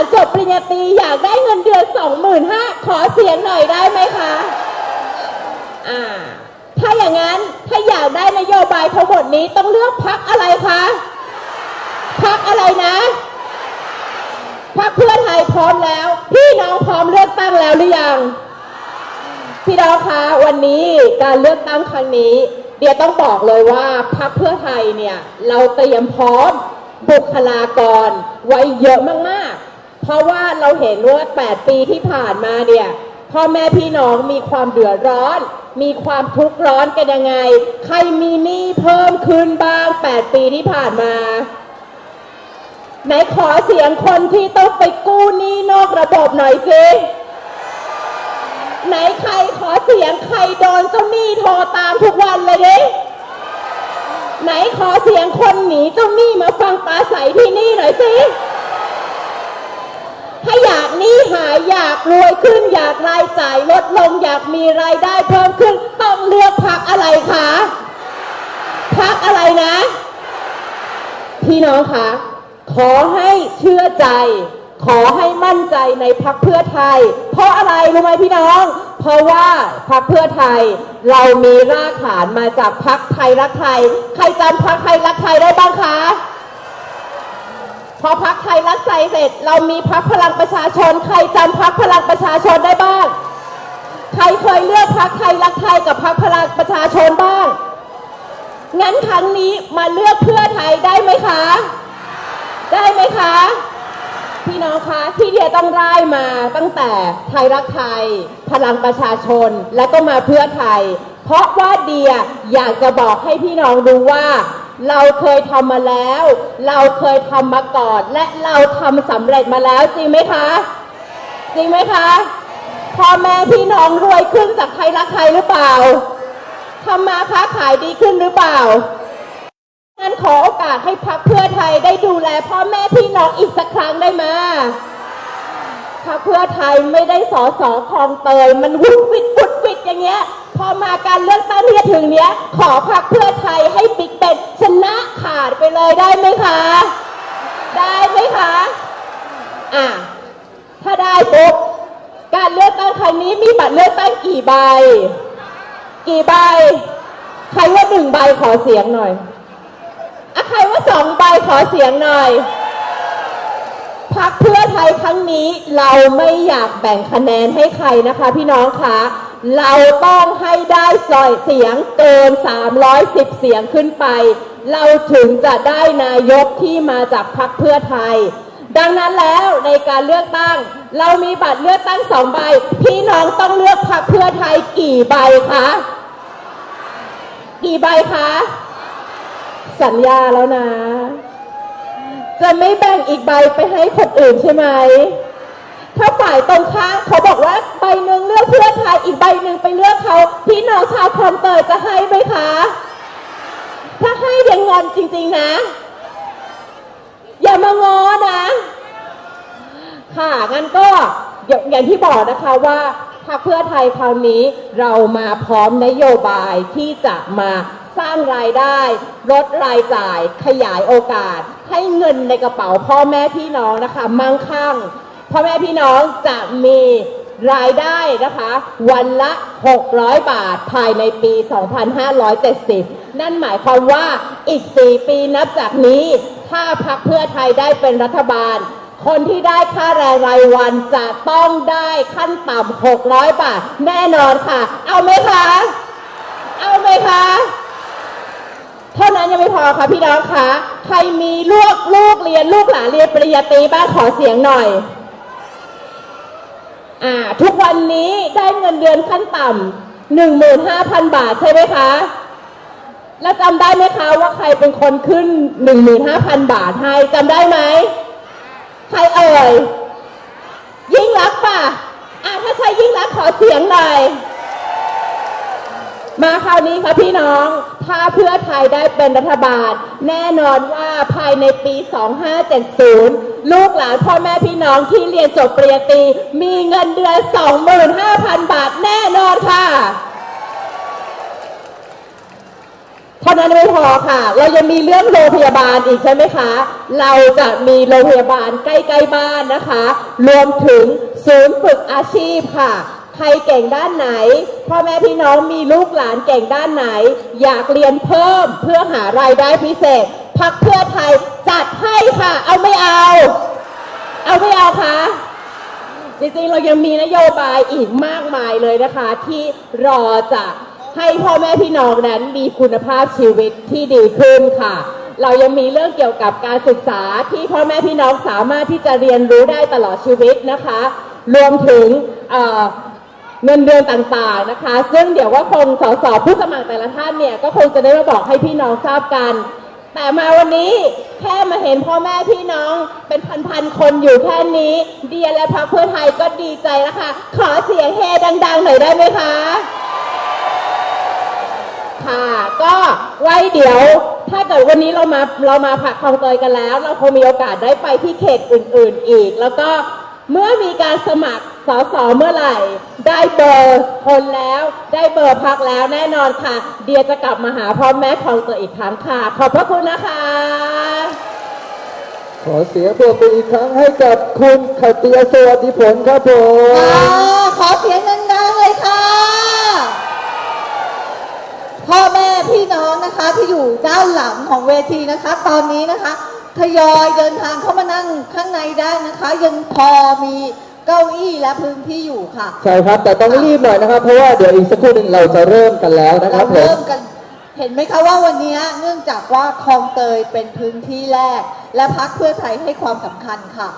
าจบปริญญาตรีอยากได้เงินเดือนสองหมื่นห้าขอเสียงหน่อยได้ไหมคะอ่าถ้าอย่างนั้นถ้าอยากได้นโยบายทั้งหมดนี้ต้องเลือกพักอะไรคะพักอะไรนะพักเพื่อไทยพร้อมแล้ว พี่น้องพร้อมเลือกตั้งแล้วหรือยัง พี่น้องคะวันนี้การเลือกตั้งครั้งนี้ เดียต้องบอกเลยว่าพักเพื่อไทยเนี่ย เราเตรียมพร้อมบุคลากรไว้เยอะมากๆ ราะว่าเราเห็นว่า 8 ปีที่ผ่านมาเนี่ยพ่อแม่พี่น้องมีความเดือดร้อน มีความทุกข์ร้อนกันยังไง ใครมีหนี้เพิ่มขึ้นบ้าง 8 ปีที่ผ่านมา ไหนขอเสียงคนที่ต้องไปกู้หนี้นอกระบบหน่อยสิไหนใครขอเสียงใครโดนเจ้าหนี้โทรตามทุกวันเลยดิไหนขอเสียงคนหนีเจ้าหนี้มาฟังปลาใสที่นี่หน่อยสิ ถ้าอยากหนี้หายอยากรวยขึ้น อยากรายจ่ายลดลง อยากมีรายได้เพิ่มขึ้น ต้องเลือกพักอะไรคะพักอะไรนะ พี่น้องคะขอให้เชื่อใจ ขอให้มั่นใจในพักเพื่อไทย เพราะอะไรรู้ไหมพี่น้อง เพราะว่าพักเพื่อไทย เรามีรากฐานมาจากพักไทยรักไทย ใครจำพักไทยรักไทยได้บ้างคะ พอพักไทยรักไทยเสร็จ เรามีพักพลังประชาชน ใครจำพักพลังประชาชนได้บ้าง ใครเคยเลือกพักไทยรักไทยกับพักพลังประชาชนบ้าง งั้นครั้งนี้มาเลือกเพื่อไทยได้ไหมคะ ได้ไหมคะ พี่น้องคะที่เดียต้องไล่มาตั้งแต่ไทยรักไทย พลังประชาชนแล้วก็มาเพื่อไทย เพราะว่าเดียอยากจะบอกให้พี่น้องดูว่า เราเคยทำมาแล้ว เราเคยทำมาก่อน และเราทำสำเร็จมาแล้วจริงไหมคะ จริงไหมคะพ่อแม่พี่น้องรวยขึ้นจากไทยรักไทยหรือเปล่าทำมาค้าขายดีขึ้นหรือเปล่างั้นขอโอกาสให้พักเพื่อไทยได้ดูแลพ่อแม่พี่น้องอีกสักครั้งได้ไหมพักเพื่อไทยไม่ได้สอสอคลองเตยมันวุดวิดวุดิดอย่างเงี้ย พอมาการเลือกตั้งที่จะถึงเนี้ย ขอพักเพื่อไทยให้บิ๊กเป็นชนะขาดไปเลยได้ไหมคะ ได้ไหมคะ อะ ถ้าได้ปุ๊บการเลือกตั้งครั้งนี้มีบัตรเลือกตั้งกี่ใบ กี่ใบ ใครว่าหนึ่งใบขอเสียงหน่อยอะใครว่าสองใบขอเสียงหน่อยพักเพื่อไทยครั้งนี้เราไม่อยากแบ่งคะแนนให้ใครนะคะพี่น้องคะ เราต้องให้ได้สอยเสียงเกิน 310 เสียงขึ้นไป เราถึงจะได้นายกที่มาจากพักเพื่อไทย ดังนั้นแล้วในการเลือกตั้ง เรามีบัตรเลือกตั้งสองใบ พี่น้องต้องเลือกพักเพื่อไทยกี่ใบคะ กี่ใบคะ สัญญาแล้วนะ จะไม่แบ่งอีกใบไปให้คนอื่นใช่ไหม ถ้าฝ่ายตรงข้ามเขาบอกว่าใบหนึ่งเลือกเพื่อไทยอีกใบหนึ่งไปเลือกเขาพี่น้องชาวคลองเตยจะให้ไหมคะ ถ้าให้เดี๋ยวงอนจริง ๆนะ อย่ามางอนะ ค่ะงั้นก็อย่างอย่างที่บอกนะคะว่าพรรคเพื่อไทยคราวนี้เรามาพร้อมนโยบายที่จะมาสร้างรายได้ ลดรายจ่าย ขยายโอกาส ให้เงินในกระเป๋าพ่อแม่พี่น้องนะคะ มั่งคั่ง พ่อแม่พี่น้องจะมีรายได้นะคะ วันละ 600 บาทภายในปี 2570 นั่นหมายความว่าอีก 4 ปีนับจากนี้ ถ้าพรรคเพื่อไทยได้เป็นรัฐบาล คนที่ได้ค่าแรงรายวันจะต้องได้ขั้นต่ำ600 บาท แน่นอนค่ะ เอาไหมคะ เอาไหมคะเท่านั้นยังไม่พอค่ะพี่น้องคะใครมีลูกลูกเรียนลูกหลานเรียนปริญญาตรีบ้างขอเสียงหน่อย อ่าทุกวันนี้ได้เงินเดือนขั้นต่ำหนึ่งหมื่นห้าพันบาทใช่ไหมคะ แล้วจำได้ไหมคะว่าใครเป็นคนขึ้นหนึ่งหมื่นห้าพันบาทให้จำได้ไหม ใครเอ่ย ยิ่งรักป่ะอ่าถ้าใช่ยิ่งรักขอเสียงหน่อย มาคราวนี้ค่ะพี่น้อง ถ้าเพื่อไทยได้เป็นรัฐบาล แน่นอนว่าภายในปี 2570 ลูกหลานพ่อแม่พี่น้องที่เรียนจบปริญญาตรีมีเงินเดือน 25,000 บาทแน่นอนค่ะเท่านั้นไม่พอค่ะ เรายังมีเรื่องโรงพยาบาลอีกใช่ไหมคะ เราจะมีโรงพยาบาลใกล้ ๆ บ้านนะคะ รวมถึงศูนย์ฝึกอาชีพค่ะ ใครเก่งด้านไหน พ่อแม่พี่น้องมีลูกหลานเก่งด้านไหน อยากเรียนเพิ่มเพื่อหารายได้พิเศษ พักเพื่อไทยจัดให้ค่ะ เอาไม่เอา เอาไม่เอาคะจริงๆ เรายังมีนโยบายอีกมากมายเลยนะคะ ที่รอจะให้พ่อแม่พี่น้องนั้นมีคุณภาพชีวิตที่ดีขึ้นค่ะ เรายังมีเรื่องเกี่ยวกับการศึกษาที่พ่อแม่พี่น้องสามารถที่จะเรียนรู้ได้ตลอดชีวิตนะคะ รวมถึง เงินเดือนต่างๆนะคะ ซึ่งเดี๋ยวว่าคงสสผู้สมัครแต่ละท่านเนี่ยก็คงจะได้มาบอกให้พี่น้องทราบกัน แต่มาวันนี้แค่มาเห็นพ่อแม่พี่น้องเป็นพันๆคนอยู่แค่นี้ เดียและพรรคเพื่อไทยก็ดีใจแล้วค่ะขอเสียงเฮดังๆหน่อยได้ไหมคะค่ะก็ไว้เดี๋ยวถ้าเกิดวันนี้เรามาเรามาผักคลองเตยกันแล้ว เราคงมีโอกาสได้ไปที่เขตอื่น ๆ อีก แล้วก็ เมื่อมีการสมัครสสเมื่อไหร่ ได้เบอร์คนแล้ว ได้เบอร์พักแล้วแน่นอนค่ะ เดียจะกลับมาหาพ่อแม่คลองเตยอีกครั้งค่ะ ขอบพระคุณนะคะ ขอเสียงปรบมืออีกครั้งให้กับคุณขตติยสวัสดิผลครับผมอ่าขอเสียงดังๆเลยค่ะ พ่อแม่พี่น้องนะคะที่อยู่ด้านหลังของเวทีนะคะ ตอนนี้นะคะ ทยอยเดินทางเข้ามานั่งข้างในได้นะคะ ยังพอมีเก้าอี้และพื้นที่อยู่ค่ะใช่ครับ แต่ต้องรีบหน่อยนะครับ เพราะว่าเดี๋ยวอีกสักครู่หนึ่งเราจะเริ่มกันแล้วนะคเรารับผม เริ่มกัน เห็นไหมคะว่าวันนี้เนื่องจากว่าคลองเตยเป็นพื้นที่แรก และพักเพื่อไทยให้ความสำคัญค่ะ